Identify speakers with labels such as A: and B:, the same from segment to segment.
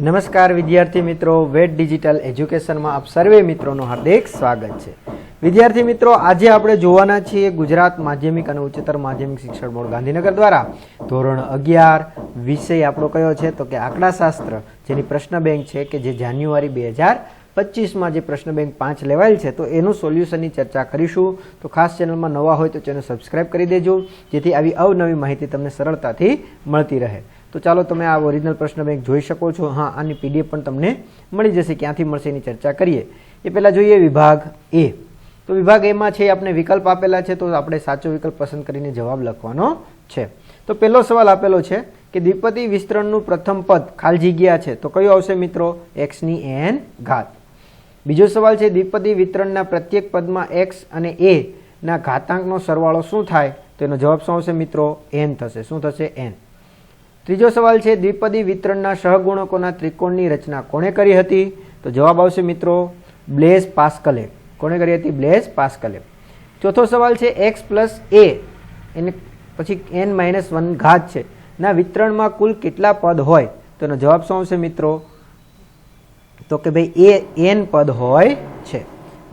A: નમસ્કાર વિદ્યાર્થી મિત્રો વેટ ડિજિટલ એજ્યુકેશનમાં આપ સર્વે મિત્રોનું હાર્દિક સ્વાગત છે વિદ્યાર્થી મિત્રો આજે આપણે જોવાના છીએ ગુજરાત માધ્યમિક અને ઉચ્ચતર માધ્યમિક શિક્ષણ બોર્ડ ગાંધીનગર દ્વારા ધોરણ અગિયાર વિષય આપણો કયો છે તો કે આંકડાશાસ્ત્ર જેની પ્રશ્ન બેંક છે કે જે જાન્યુઆરી બે હજાર પચીસમાં જે પ્રશ્ન બેંક પાંચ લેવાયેલ છે તો એનું સોલ્યુશનની ચર્ચા કરીશું તો ખાસ ચેનલમાં નવા હોય તો ચેનલ સબસ્ક્રાઇબ કરી દેજો જેથી આવી અવનવી માહિતી તમને સરળતાથી મળતી રહે તો ચાલો તમે આ ઓરિજિનલ પ્રશ્ન બેંક જોઈ શકો છો હા આની પીડીએફ પણ તમને મળી જશે ક્યાંથી મળશે એની ચર્ચા કરીએ એ પહેલાં જોઈએ વિભાગ એ તો વિભાગ એમાં છે આપણે વિકલ્પ આપેલા છે તો આપણે સાચો વિકલ્પ પસંદ કરીને જવાબ લખવાનો છે તો પહેલો સવાલ આપેલો છે કે દ્વિપદી વિસ્તરણનું પ્રથમ પદ ખાલી જગ્યા છે તો કયું આવશે મિત્રો એક્સની એન ઘાત બીજો સવાલ છે દ્વિપદી વિતરણના પ્રત્યેક પદમાં એક્સ અને એ ના ઘાતાંકનો સરવાળો શું થાય તો એનો જવાબ શું આવશે મિત્રો એન થશે શું થશે એન ત્રીજો સવાલ છે દ્વિપદી વિતરણના સહગુણકોના ત્રિકોણની રચના કોણે કરી હતી તો જવાબ આવશે મિત્રો બ્લેઝ પાસ્કલે કોણે કરી હતી બ્લેઝ પાસ્કલે ચોથો સવાલ છે એક્સ પ્લસ એ એને પછી એન માઇનસ વન ઘાત છે ના વિતરણમાં કુલ કેટલા પદ હોય તો એનો જવાબ શું આવશે મિત્રો તો કે ભાઈ એ એન પદ હોય છે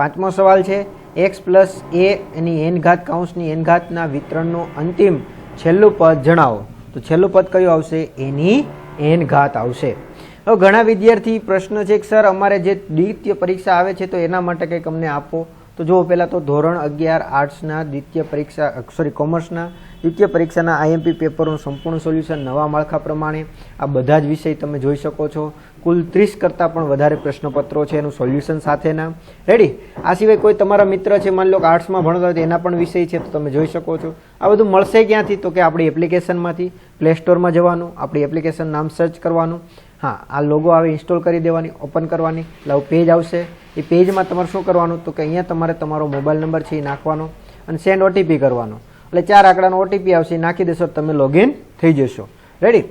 A: પાંચમો સવાલ છે એક્સ પ્લસ એ એની એન ઘાત કાઉન્સની એન ઘાતના વિતરણનું અંતિમ છેલ્લું પદ જણાવો તો છેલ્લું પદ કયું આવશે એની એન ઘાત આવશે હવે ઘણા વિદ્યાર્થી પ્રશ્ન છે કે સર અમારે જે દ્વિતીય પરીક્ષા આવે છે તો એના માટે કંઈક અમને આપો તો જુઓ પહેલાં તો ધોરણ અગિયાર આર્ટ્સના દ્વિતીય પરીક્ષા સોરી કોમર્સના દ્વિતીય પરીક્ષાના આઈએમપી પેપરનું સંપૂર્ણ સોલ્યુશન નવા માળખા પ્રમાણે આ બધા જ વિષય તમે જોઈ શકો છો કુલ ત્રીસ કરતાં પણ વધારે પ્રશ્નપત્રો છે એનું સોલ્યુશન સાથેના રેડી આ સિવાય કોઈ તમારા મિત્ર છે માની લો કે આર્ટ્સમાં ભણતા હોય તો એના પણ વિષય છે તો તમે જોઈ શકો છો આ બધું મળશે ક્યાંથી તો કે આપણી એપ્લિકેશનમાંથી પ્લે સ્ટોરમાં જવાનું આપણી એપ્લિકેશન નામ સર્ચ કરવાનું હા આ લોગો આવે ઇન્સ્ટોલ કરી દેવાની ઓપન કરવાની એટલે પેજ આવશે એ પેજમાં તમારે શું કરવાનું તો કે અહીંયા તમારે તમારો મોબાઈલ નંબર છે એ નાખવાનો અને સેન્ડ ઓટીપી કરવાનો એટલે ચાર આંકડાનો ઓટીપી આવશે નાખી દેશો તમે લોગિન થઈ જશો રેડી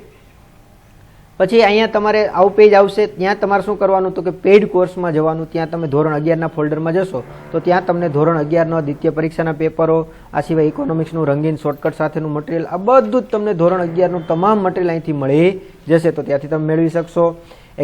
A: પછી અહીંયા તમારે આવું પેજ આવશે ત્યાં તમારે શું કરવાનું તો કે પેઇડ કોર્સમાં જવાનું ત્યાં તમે ધોરણ અગિયારના ફોલ્ડરમાં જશો તો ત્યાં તમને ધોરણ અગિયારનો દ્વિતીય પરીક્ષાના પેપરો આ સિવાય ઇકોનોમિક્સનું રંગીન શોર્ટકટ સાથેનું મટીરિયલ આ બધું જ તમને ધોરણ અગિયારનું તમામ મટીરિયલ અહીંથી મળી જશે તો ત્યાંથી તમે મેળવી શકશો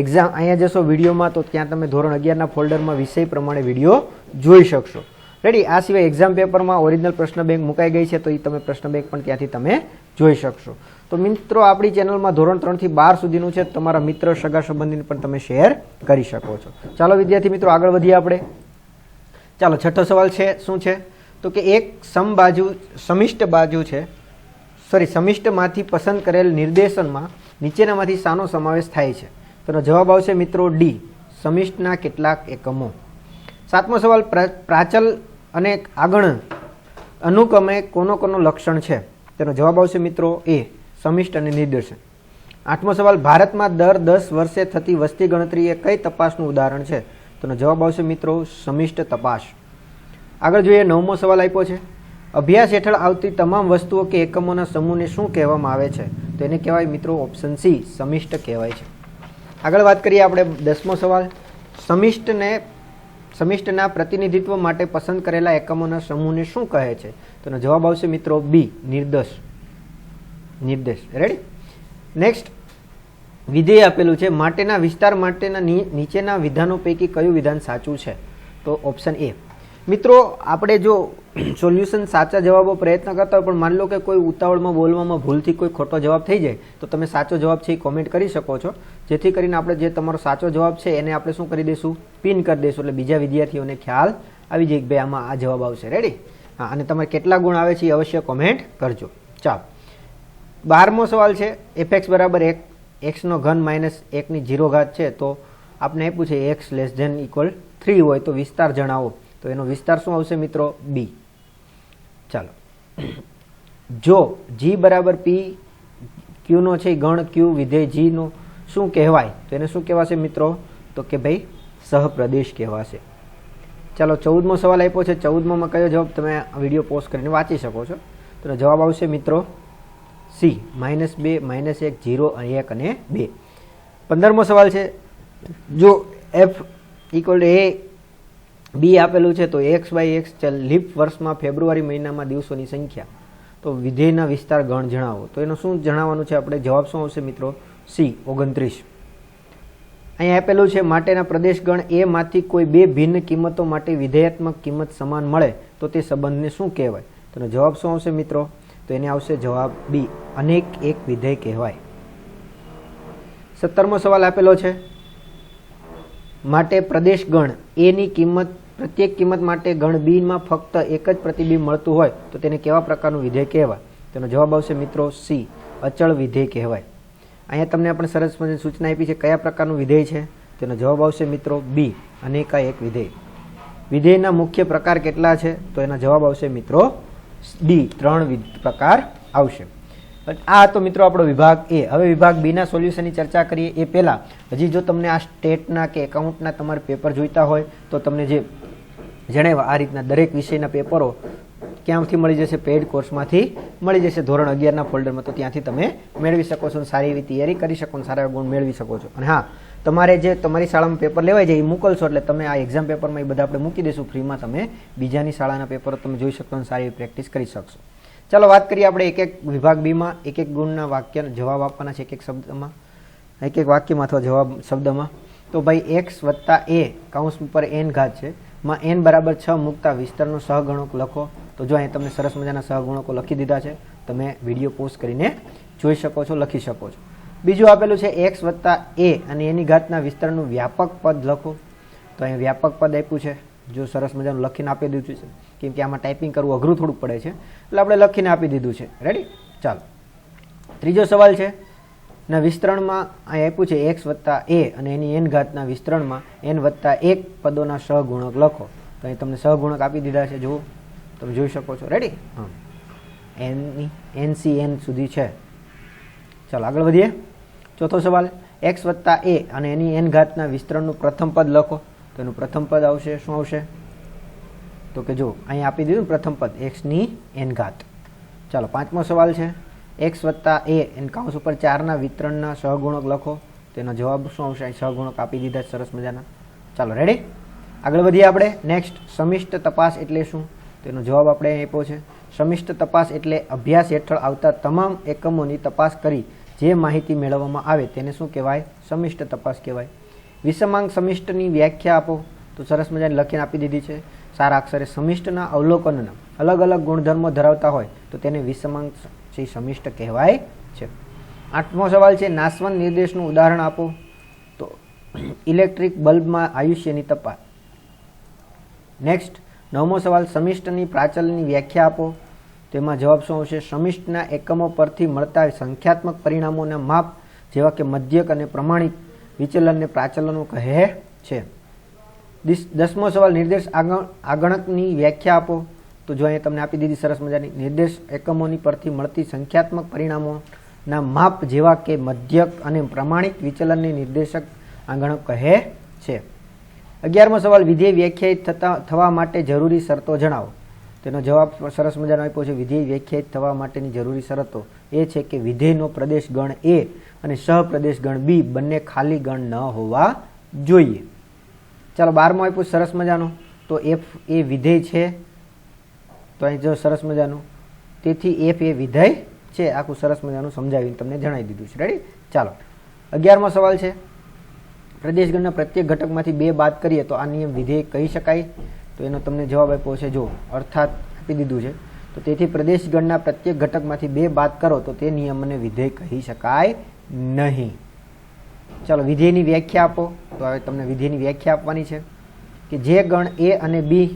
A: એક્ઝામ અહીંયા જશો વિડીયોમાં તો ત્યાં તમે ધોરણ અગિયારના ફોલ્ડરમાં વિષય પ્રમાણે વિડીયો જોઈ શકશો રેડી આ સિવાય એક્ઝામ પેપરમાં ઓરિજિનલ પ્રશ્ન બેંક મુકાઈ ગઈ છે તો એ તમે પ્રશ્ન બેંક પણ ત્યાંથી તમે જોઈ શકશો તો મિત્રો આપણી ચેનલમાં ધોરણ ત્રણથી બાર સુધીનું છે તમારા મિત્ર સગા સંબંધીને પણ તમે શેર કરી શકો છો ચાલો વિદ્યાર્થી મિત્રો આગળ વધીએ આપણે ચાલો છઠ્ઠો સવાલ છે શું છે તો કે એક સમબાજુ સમિષ્ટ બાજુ છે સોરી સમિષ્ટમાંથી પસંદ કરેલ નિર્દેશનમાં નીચેનામાંથી સાનો સમાવેશ થાય છે તેનો જવાબ આવશે મિત્રો ડી સમિષ્ટના કેટલાક એકમો સાતમો સવાલ પ્રાચલ અને આગળ અનુક્રમે કોનો કોનો લક્ષણ છે તેનો જવાબ આવશે મિત્રો એ સમિષ્ટ અને નિર્દેશન આઠમો સવાલ ભારતમાં દર દસ વર્ષે થતી વસ્તી ગણતરી એ કઈ તપાસનું ઉદાહરણ છે તેનો જવાબ આવશે મિત્રો સમિષ્ટ તપાસ આગળ જોઈએ નવમો સવાલ આપ્યો છે અભ્યાસ હેઠળ આવતી તમામ વસ્તુઓ કે એકમોના સમૂહને શું કહેવામાં આવે છે તો એને કહેવાય મિત્રો ઓપ્શન સી સમિષ્ટ કહેવાય છે આગળ વાત કરીએ આપણે દસમો સવાલ સમિષ્ટને સમિષ્ટના પ્રતિનિધિત્વ માટે પસંદ કરેલા એકમોના સમૂહને શું કહે છે તો જવાબ આવશે મિત્રો બી નિર્દેશ નિર્દેશ રેડી નેક્સ્ટ વિધેય આપેલું છે માટેના વિસ્તાર માટેના નીચેના વિધાનો પૈકી કયું વિધાન સાચું છે તો ઓપ્શન એ મિત્રો આપણે જો સોલ્યુશન સાચા જવાબો પ્રયત્ન કરતા હોય પણ માની લો કે કોઈ ઉતાવળમાં બોલવામાં ભૂલથી કોઈ ખોટો જવાબ થઈ જાય તો તમે સાચો જવાબ છે એ કોમેન્ટ કરી શકો છો જેથી કરીને આપણે જે તમારો સાચો જવાબ છે એને આપણે શું કરી દઈશું પિન કરી દઈશું એટલે બીજા વિદ્યાર્થીઓને ખ્યાલ આવી જાય કે ભાઈ આમાં આ જવાબ આવશે રેડી હા અને તમારે કેટલા ગુણ આવે છે એ અવશ્ય કોમેન્ટ કરજો ચાલ બારમો સવાલ છે એફએક્સ બરાબર એક એક્સનો ઘન માઇનસ એકની ઝીરો ઘાત છે તો આપણે એ છે X less than equal three હોય તો વિસ્તાર જણાવો તો એનો વિસ્તાર શું આવશે મિત્રો બી ચાલો જો જી બરાબર પી ક્યુનો છે ગણ ક્યુ વિધેય જીનો શું કહેવાય તો એને શું કહેવાશે મિત્રો તો કે ભાઈ સહપ્રદેશ કહેવાશે ચાલો ચૌદમો સવાલ આપ્યો છે ચૌદમોમાં કયો જવાબ તમે વિડીયો પોસ્ટ કરીને વાંચી શકો છો તો જવાબ આવશે મિત્રો સી માઇનસ બે માઇનસ એક જીરો એક અને બે પંદરમો સવાલ છે જો f equal to a b આપેલું છે તો એક્સ બાય એક્સ લીપ વર્ષમાં ફેબ્રુઆરી મહિનામાં દિવસોની સંખ્યા તો વિધેયના વિસ્તાર ગણ જણાવો તો એનું શું જણાવવાનું છે આપણે જવાબ શું આવશે મિત્રો સી ઓગણત્રીસ અહીંયા આપેલું છે માટેના પ્રદેશ ગણ એમાંથી કોઈ બે ભિન્ન કિંમતો માટે વિધેયાત્મક કિંમત સમાન મળે તો તે સંબંધને શું કહેવાય તો જવાબ શું આવશે મિત્રો તો એને આવશે જવાબ બી અનેક એક વિધેય કહેવાય સત્તરમો સવાલ આપેલો છે માટે પ્રદેશ ગણ એની કિંમત પ્રત્યેક કિંમત માટે ગણ બીમાં ફક્ત એક જ પ્રતિબિંબ મળતું હોય તો તેને કેવા પ્રકારનું વિધેય કહેવાય તેનો જવાબ આવશે મિત્રો સી અચળ વિધેય કહેવાય અહીંયા તમને આપણે સરસ મજાની સૂચના આપી છે કયા પ્રકારનું વિધેય છે તેનો જવાબ આવશે મિત્રો બી અનેકા એક વિધેય વિધેયના મુખ્ય પ્રકાર કેટલા છે તો એના જવાબ આવશે મિત્રો ડી ત્રણ પ્રકાર આવશે આ તો મિત્રો આપણો વિભાગ એ હવે વિભાગ બીના સોલ્યુશનની ચર્ચા કરીએ એ પહેલાં હજી જો તમને આ સ્ટેટના કે એકાઉન્ટના તમારે પેપર જોઈતા હોય તો તમને જે જણાવ્યા આ રીતના દરેક વિષયના પેપરો ક્યાંથી મળી જશે પેઇડ કોર્સમાંથી મળી જશે ધોરણ અગિયારના ફોલ્ડરમાં તો ત્યાંથી તમે મેળવી શકો છો સારી એવી તૈયારી કરી શકો સારા ગુણ મેળવી શકો છો અને હા તમારે જે તમારી શાળામાં પેપર લેવાય છે એ મોકલશો એટલે તમે આ એક્ઝામ પેપરમાં એ બધા આપણે મૂકી દઈશું ફ્રીમાં તમે બીજાની શાળાના પેપર તમે જોઈ શકો અને સારી પ્રેક્ટિસ કરી શકશો ચાલો વાત કરીએ આપણે એક એક વિભાગ બીમાં એક એક ગુણના વાક્યના જવાબ આપવાના છે એક એક શબ્દમાં એક એક વાક્યમાં અથવા જવાબ શબ્દમાં તો ભાઈ એક્સ વત્તા એ કાઉન્સ ઉપર એન ઘાત છે માં એન બરાબર છ મૂકતા વિસ્તરણનો સહગુણક લખો તો જો અહીંયા તમને સરસ મજાના સહગુણકો લખી દીધા છે તમે વિડીયો પોસ્ટ કરીને જોઈ શકો છો લખી શકો છો બીજું આપેલું છે એક્સ વત્તા એ અને એની ઘાતના વિસ્તારનું વ્યાપક પદ લખો તો અહીંયા વ્યાપક પદ આપ્યું છે જો સરસ મજાનું લખીને આપી દીધું છે કેમ કે આમાં ટાઈપિંગ કરવું અઘરું થોડુંક પડે છે એટલે આપણે લખીને આપી દીધું છે રેડી ચાલો ત્રીજો સવાલ છે ના વિસ્તરણમાં આ આપ્યું છે એક્સ વત્તા એ અને એની એન ઘાતના વિસ્તરણમાં એન વત્તા એક પદોના સહગુણક લખો તો અહીં તમને સહગુણક આપી દીધા છે જુઓ તમે જોઈ શકો છો રેડી હા એનની એન સી એન સુધી છે ચાલો આગળ વધીએ ચોથો સવાલ એક્સ વત્તા એ અને એની એન ઘાતના વિસ્તરણનું પ્રથમ પદ લખો તો એનું પ્રથમ પદ આવશે શું આવશે તો કે જો અહીં આપી દીધું પ્રથમ પદ એક્સની એન ઘાત ચાલો પાંચમો સવાલ છે એક્સ વત્તા એ એન કાઉન્સ ઉપર ચારના વિતરણના સહગુણક લખો તેનો જવાબ શું આવશે અહીં સહગુણક આપી દીધા સરસ મજાના ચાલો રેડી આગળ વધીએ આપણે નેક્સ્ટ સમિષ્ટ તપાસ એટલે શું તેનો જવાબ આપણે આપ્યો છે સમિષ્ટ તપાસ એટલે અભ્યાસ હેઠળ આવતા તમામ એકમોની તપાસ કરી જે માહિતી મેળવવામાં આવે તેને શું કહેવાય સમિષ્ટ તપાસ કહેવાય વિષમાંગ સમિષ્ટની વ્યાખ્યા આપો તો સરસ મજાની લખીને આપી દીધી છે સારા અક્ષરે સમિષ્ટના અવલોકનના અલગ અલગ ગુણધર્મો ધરાવતા હોય તો તેને વિસમાંક્ષી સમિષ્ટ કહેવાય છે આઠમો સવાલ છે નાસવન નિર્દેશનું ઉદાહરણ આપો તો ઇલેક્ટ્રિક બલ્બમાં આયુષ્યની તપાસ નેક્સ્ટ નવમો સવાલ સમિષ્ટની પ્રાચલની વ્યાખ્યા આપો તેમાં જવાબ શું આવશે સમિષ્ટના એકમો પરથી મળતા સંખ્યાત્મક પરિણામોના માપ જેવા કે મધ્યક અને પ્રમાણિક વિચલનને પ્રાચલનો કહે છે દસમો સવાલ નિર્દેશ આગણકની વ્યાખ્યા આપો તો જો અહીંયા તમને આપી દીધી સરસ મજાની નિર્દેશ એકમોની પરથી મળતી સંખ્યાત્મક પરિણામોના માપ જેવા કે મધ્યક અને પ્રમાણિક વિચલનને નિર્દેશક આંગણક કહે છે અગિયારમો સવાલ વિધેય વ્યાખ્યાયિત થતા થવા માટે જરૂરી શરતો જણાવો તેનો જવાબ સરસ મજાનો આપ્યો છે વિધેય વ્યાખ્યાયિત થવા માટેની જરૂરી શરતો એ છે કે વિધેયનો પ્રદેશ ગણ એ અને સહપ્રદેશ ગણ બી બંને ખાલી ગણ ન હોવા જોઈએ ચાલો બારમો આપ્યું સરસ મજાનું તો એફ એ વિધેય છે તો અહીં જો સરસ મજાનું તેથી એફ એ વિધેય છે આખું સરસ મજાનું સમજાવીને તમને જણાવી દીધું છે રેડી ચાલો અગિયારમો સવાલ છે પ્રદેશગણના પ્રત્યેક ઘટકમાંથી બે બાદ કરીએ તો આ નિયમ વિધેય કહી શકાય તો એનો તમને જવાબ આપ્યો છે જો અર્થાત આપી દીધું છે તો તેથી પ્રદેશગણના પ્રત્યેક ઘટકમાંથી બે બાદ કરો તો તે નિયમને વિધેય કહી શકાય નહીં ચાલો વિધેયની વ્યાખ્યા આપો તો હવે તમને વિધિની વ્યાખ્યા આપવાની છે કે જે ગણ એ અને બી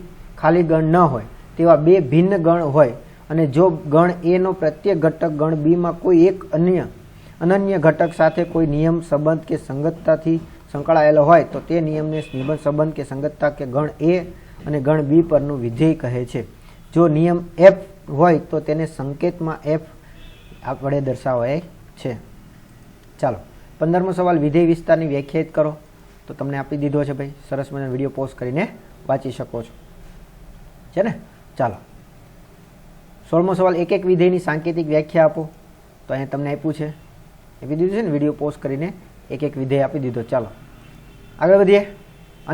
A: ખાલી ગણ ન હોય તેવા બે ભિન્ન ગણ હોય અને જો ગણ એનો પ્રત્યેક ઘટક ગણ બીમાં કોઈ એક અન્ય અનન્ય ઘટક સાથે કોઈ નિયમ સંબંધ કે સંગતતાથી સંકળાયેલો હોય તો તે નિયમને નિબંધ સંબંધ કે સંગતતા કે ગણ એ અને ગણ બી પરનું વિધેય કહે છે જો નિયમ એફ હોય તો તેને સંકેતમાં એફ આપણે દર્શાવાય છે ચાલો પંદરમો સવાલ વિધેય વિસ્તારની વ્યાખ્યાયિત કરો તો તમને આપી દીધો છે ભાઈ સરસ મજાનો વિડીયો પોસ્ટ કરીને વાંચી શકો છો છે ને ચાલો સોળમો સવાલ એક એક વિધેયની સાંકેતિક વ્યાખ્યા આપો તો અહીંયા તમને આપ્યું છે આપી દીધું છે ને વિડીયો પોસ્ટ કરીને એક એક વિધેય આપી દીધો ચાલો આગળ વધીએ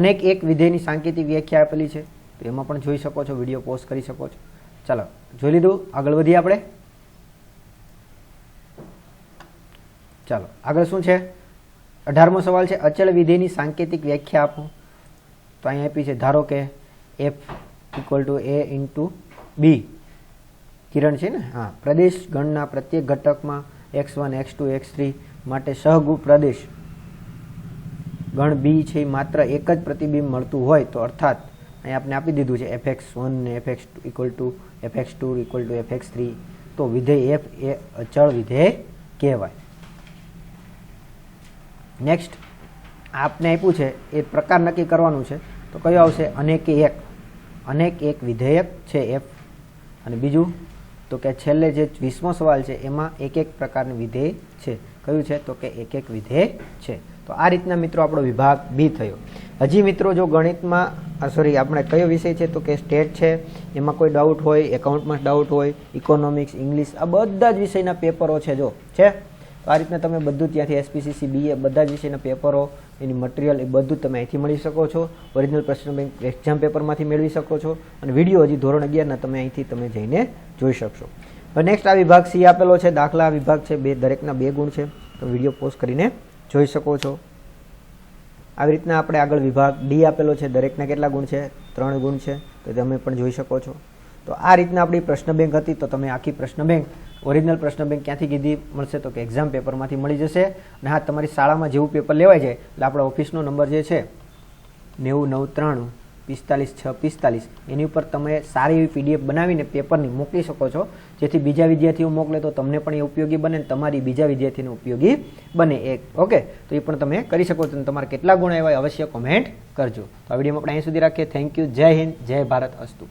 A: અનેક એક વિધેયની સાંકેતિક વ્યાખ્યા આપેલી છે તો એમાં પણ જોઈ શકો છો વિડીયો પોસ્ટ કરી શકો છો ચાલો જોઈ લીધું આગળ વધીએ આપણે ચાલો આગળ શું છે અઢારમો સવાલ છે અચળ વિધેયની સાંકેતિક વ્યાખ્યા આપો તો અહીંયા આપી છે ધારો કે f equal to a into b કિરણ છે ને હા પ્રદેશ ગણના પ્રત્યેક ઘટકમાં x one x two x three માટે સહગુ પ્રદેશ ગણ બી છે માત્ર એક જ પ્રતિબિંબ મળતું હોય તો અર્થાત અહીં આપણે આપી દીધું છે એફ એક્સ વન ને f x two equal to f x two equal to f x three તો વિધેય એફ એ અચળ વિધેય કહેવાય નેક્સ્ટ આપને આપ્યું છે એ પ્રકાર નક્કી કરવાનું છે તો કયો આવશે અનેક એક અનેક એક વિધેયક છે એફ અને બીજું તો કે છેલ્લે જે વીસમો સવાલ છે એમાં એક એક પ્રકારનું વિધેય છે કયું છે તો કે એક એક વિધેય છે તો આ રીતના મિત્રો આપણો વિભાગ બી થયો હજી મિત્રો જો ગણિતમાં સોરી આપણે કયો વિષય છે તો કે સ્ટેટ છે એમાં કોઈ ડાઉટ હોય એકાઉન્ટમાં ડાઉટ હોય ઇકોનોમિક્સ ઇંગ્લિશ આ બધા જ વિષયના પેપરો છે જો છે આ રીતના તમે બધું ત્યાંથી એસપીસીસી બીએ બધા જ વિષયના પેપરો એની મટીરિયલ એ બધું તમે અહીંથી મળી શકો છો ઓરિજિનલ પ્રશ્ન બેંક એક્ઝામ પેપરમાંથી મેળવી શકો છો અને વિડીયો હજી ધોરણ અગિયારના તમે અહીંથી તમે જઈને જોઈ શકશો હવે નેક્સ્ટ આ વિભાગ સી આપેલો છે દાખલા વિભાગ છે બે દરેકના બે ગુણ છે તો વિડીયો પોસ્ટ કરીને જોઈ શકો છો આવી રીતના આપણે આગળ વિભાગ ડી આપેલો છે દરેકના કેટલા ગુણ છે ત્રણ ગુણ છે તો તમે પણ જોઈ શકો છો તો આ રીતના આપણી પ્રશ્ન બેંક હતી તો તમે આખી પ્રશ્ન બેંક ઓરિજિનલ પ્રશ્ન બેંક ક્યાંથી કીધી મળશે તો કે એક્ઝામ પેપરમાંથી મળી જશે અને હા તમારી શાળામાં જેવું પેપર લેવાય જાય એટલે આપણો ઓફિસનો નંબર જે છે નેવું નવ ત્રાણું પિસ્તાલીસ છ પિસ્તાલીસ એની ઉપર તમે સારી એવી પીડીએફ બનાવીને પેપરની મોકલી શકો છો જેથી બીજા વિદ્યાર્થીઓ મોકલે તો તમને પણ એ ઉપયોગી બને તમારી બીજા વિદ્યાર્થીને ઉપયોગી બને એક ઓકે તો એ પણ તમે કરી શકો છો તમારા કેટલા ગુણ એવા અવશ્ય કોમેન્ટ કરજો તો આ વિડીયોમાં આપણે અહીં સુધી રાખીએ થેન્ક યુ જય હિન્દ જય ભારત અસ્તુ